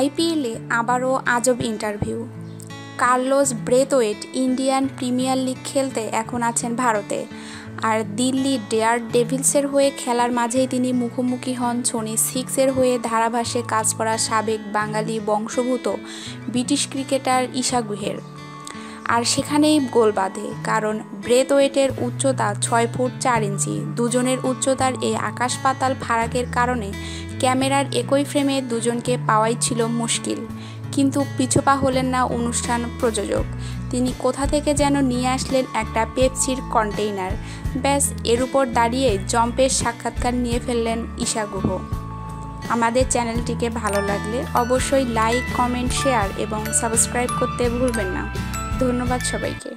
আইপিএলে আবারও আজব interview. Carlos Brathwaite Indian Premier League খেলতে এখন আছেন ভারতে। আর দিল্লি ডেয়ার ডেভিলসের হয়ে খেলার মাঝেই তিনি মুখোমুখি হন সোনি সিক্সের হয়ে ধারাভাসে কাজ করা সাবেক বাঙালি বংশভূত ব্রিটিশ ক্রিকেটার ঈশা গুহের। আর সেখানেই গোল বাঁধে, কারণ ব্রেথওয়েটের উচ্চতা ছয় ফুট চার ইঞ্চি, দুজনের উচ্চতার এই আকাশ পাতাল ফারাকের কারণে ক্যামেরার একই ফ্রেমে দুজনকে পাওয়াই ছিল মুশকিল। কিন্তু পিছপা হলেন না অনুষ্ঠান প্রযোজক। তিনি কোথা থেকে যেন নিয়ে আসলেন একটা পেপসির কন্টেইনার। ব্যাস, এর উপর দাঁড়িয়ে জম্পের সাক্ষাৎকার নিয়ে ফেললেন ঈশা গুহ। আমাদের চ্যানেলটিকে ভালো লাগলে অবশ্যই লাইক, কমেন্ট, শেয়ার এবং সাবস্ক্রাইব করতে ভুলবেন না। ধন্যবাদ সবাইকে।